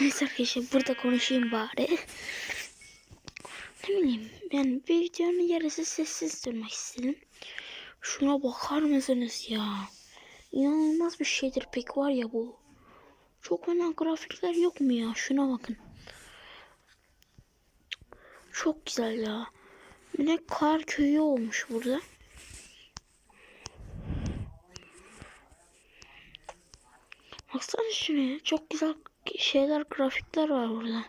Neyse arkadaşlar burada konuşayım bari. Ne bileyim yani bir videonun yarısı sessiz durmak istedim. Şuna bakar mısınız ya? İnanılmaz bir şeydir pek var ya bu. Çok fena grafikler yok mu ya? Şuna bakın. Çok güzel ya. De kar köyü olmuş burada. Baksana şuraya. Çok güzel şeyler, grafikler var burada.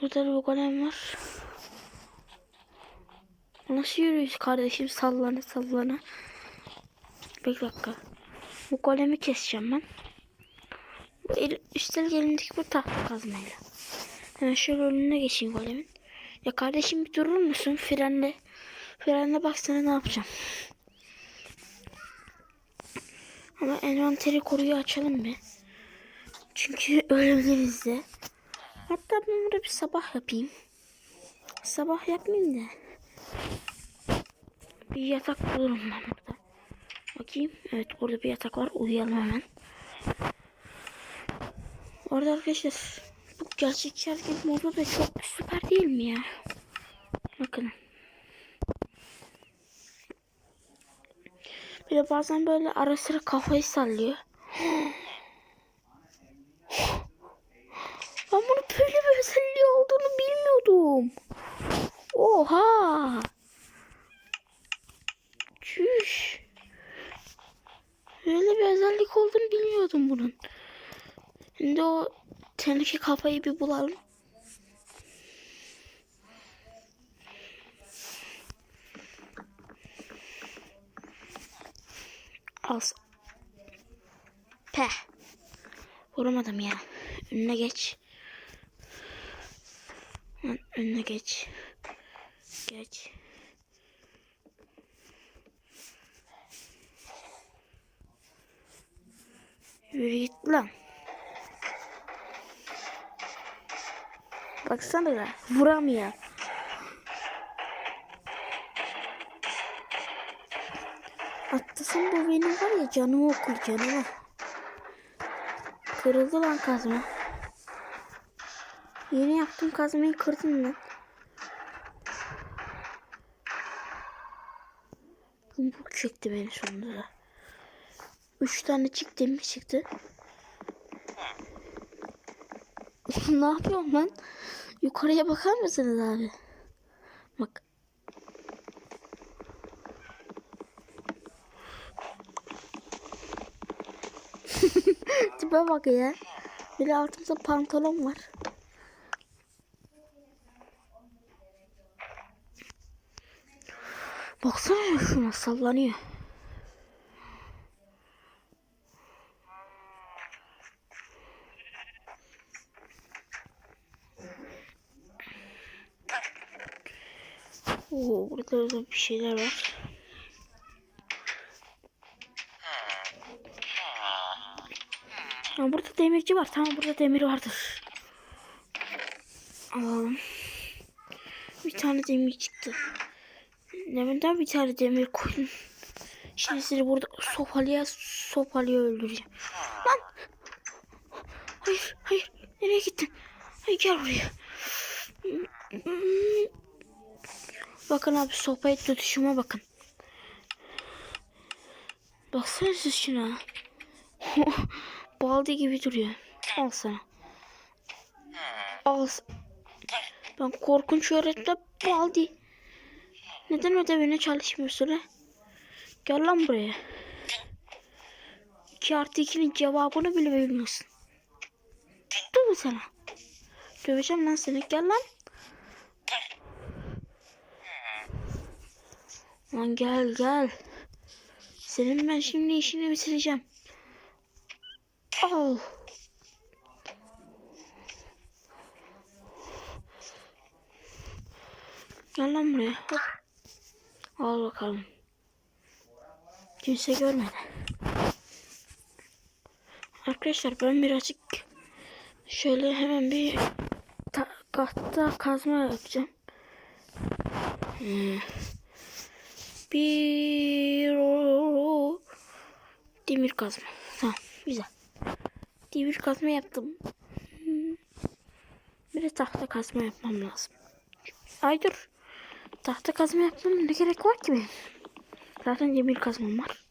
Burada da bir golem var. Nasıl yürüyoruz kardeşim? Sallana sallana. Bir dakika. Bu golemi keseceğim ben. El, üstelik elimdeki bu tahta kazmayla. Hemen şöyle önüne geçeyim golemin. Ya kardeşim bir durur musun? Frenle. Frenle baksana ne yapacağım. Ama envanteri koruyu açalım bir. Çünkü ölebiliriz de. Hatta ben burada bir sabah yapayım. Sabah yapmayayım da. Bir yatak bulurum ben burada. Bakayım. Evet burada bir yatak var. Uyuyalım hemen. Orada arkadaşlar bu gerçekçi hareket modu da çok süper değil mi ya? Bakın. De bazen böyle ara sıra kafayı sallıyor. Ben bunu böyle bir özelliği olduğunu bilmiyordum. Oha. Çüş. Böyle bir özellik olduğunu bilmiyordum. Şimdi o teneke kafayı bir bulalım. Az. Peh. Vuramadım ya. Önüne geç. Önüne geç. Geç. Yürü git lan. Baksana ya. Vuramıyor. Atlasın bu benim var ya canımı okur canımı. Kırıldı lan kazma. Yeni yaptığım kazmayı kırdın lan. Bu çekti beni sonunda da. Üç tane çıktı mi çıktı? ne yapıyorum lan? Yukarıya bakar mısınız abi? Bak. Tipe bak ya. Bir de altımda pantolon var. Baksana şuna sallanıyor. Oo, burada da bir şeyler var. Ha, burada demirci var. Tamam burada demir vardır. Alalım. Bir tane demir çıktı. Deminden bir tane demir koydum. Şimdi sizi burada sopalıya sopalıya öldüreceğim. Lan! Hayır, hayır. Nereye gittin? Hayır gel buraya. Bakın abi sopayı tutuşuma bakın. Baksana siz şuna. Baldi gibi duruyor. Al sana. Al. Ben korkunç öğretmen Baldi. Neden ödevine çalışmıyorsun ha? Gel lan buraya. 2 artı 2'nin cevabını bile bilmiyorsun. Dur mu sana? Döveceğim lan seni. Gel lan. Lan gel gel. Senin ben şimdi işini bitireceğim. Al. Gel lan buraya. Hop. Al bakalım. Kimse görmedi. Arkadaşlar ben birazcık şöyle hemen bir ta- tahta kazma yapacağım. Hmm. Bir demir kazma. Tamam güzel. Demir kazma yaptım. Hmm. Bir de tahta kazma yapmam lazım. Ay dur. Tahta kazma yapmam ne gerek var ki benim? Zaten demir kazmam var.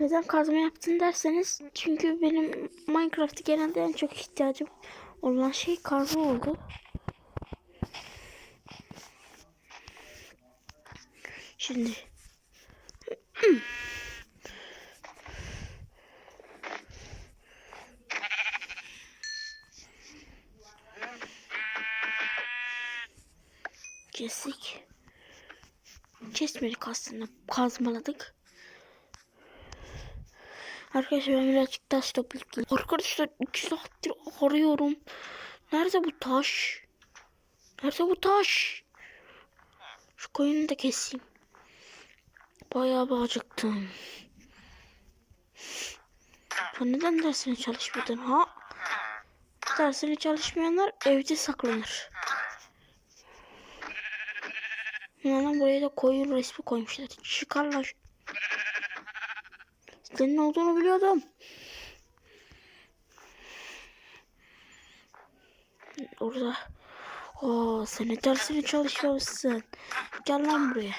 Neden kazma yaptın derseniz çünkü benim Minecraft'ı genelde en çok ihtiyacım olan şey kazma oldu. Şimdi kestik. Kesmedik aslında. Kazmaladık. Arkadaşlar ben birazcık taş toplayıp. Arkadaşlar 2 saattir arıyorum. Nerede bu taş? Nerede bu taş? Şu koyunu da keseyim. Bayağı bir acıktım. Sen neden dersine çalışmadın ha? Dersine çalışmayanlar evde saklanır. Lan buraya da koyun resmi koymuşlar. Çıkar lan. Senin olduğunu biliyordum. Orada. Oo, sen ne dersine çalışıyorsun. Gel lan buraya.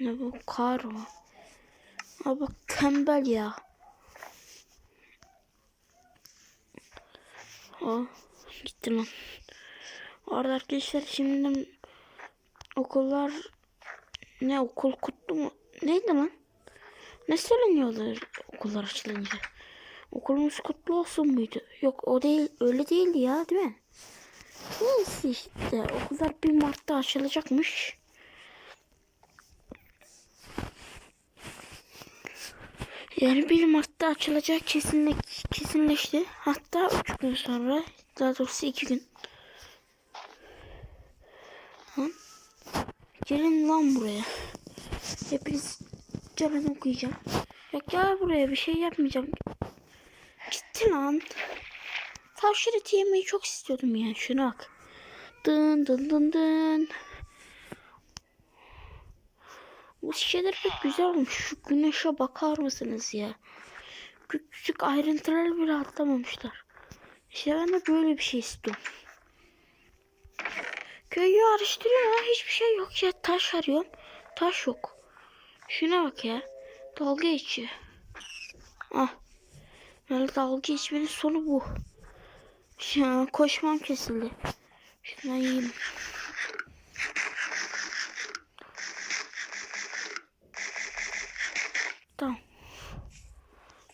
Ne bu kar mı? Abi tembel ya. Aa, gitti lan. Orada arkadaşlar şimdi okullar ne okul kutlu mu? Neydi lan? Ne söyleniyorlar okullar açılınca? Okulumuz kutlu olsun muydu? Yok o değil öyle değildi ya değil mi? Neyse işte okullar 1 Mart'ta açılacakmış. Yani 1 Mart'ta açılacak kesinle, kesinleşti. Hatta 3 gün sonra daha doğrusu 2 gün. Gelin lan buraya. Hepiniz canını okuyacağım. Ya gel buraya bir şey yapmayacağım. Gitti lan. Tavşan eti yemeyi çok istiyordum yani. Şuna bak. Dın dın dın dın. Bu şeyler pek güzel olmuş. Şu güneşe bakar mısınız ya? Küçük ayrıntıları bile atlamamışlar. İşte ben de böyle bir şey istiyorum. Köyü araştırıyorum ama hiçbir şey yok ya. Taş arıyorum. Taş yok. Şuna bak ya. Dalga geçiyor. Ah. Yani dalga geçmenin sonu bu. Ya, koşmam kesildi. Şundan yiyeyim. Tamam.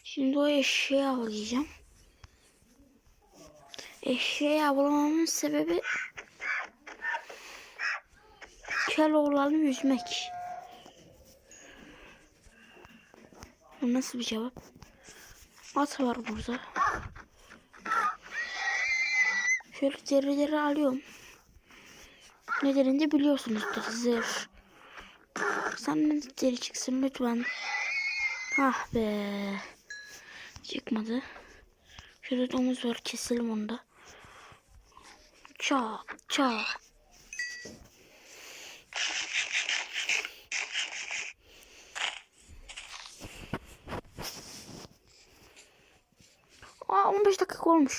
Şimdi o eşeği avlayacağım. Eşeği avlamamın sebebi Keloğlan'ı yüzmek. Bu nasıl bir cevap? At var burada. Şöyle derileri alıyorum. Nedenini de biliyorsunuzdur. Zırh. Sen ne deri çıksın lütfen. Ah be. Çıkmadı. Şurada domuz var. Keselim onu da. Çak çak. Aa 15 dakika olmuş.